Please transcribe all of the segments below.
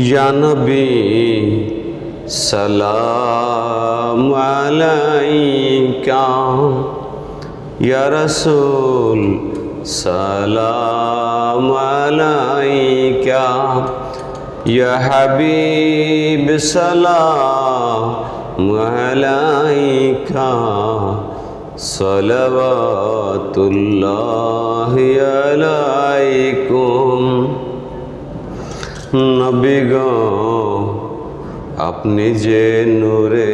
یا نبی سلام عليك. يا رسول سلام عليك. يا حبيب سلام عليك. صلوات الله عليكم. গো আপনি যে নূরে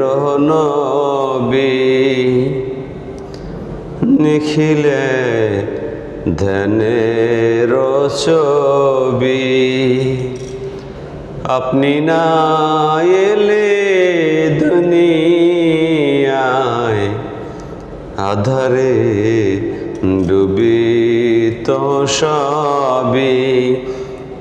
রহনবী নিখিলে ধ্যানের ছবি আপনি না এলে আধারে ডুবি তো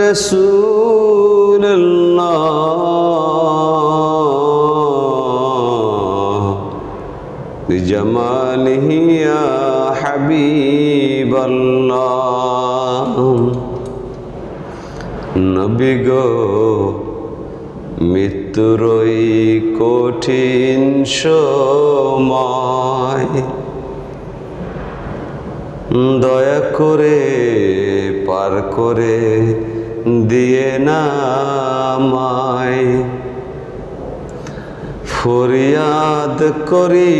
رسول الله بجماله يا حبيب الله নবী গো মৃত্যুরই কঠিন সময় দয়া করে পার করে দিয়ে না মায় ফরিয়াদ করি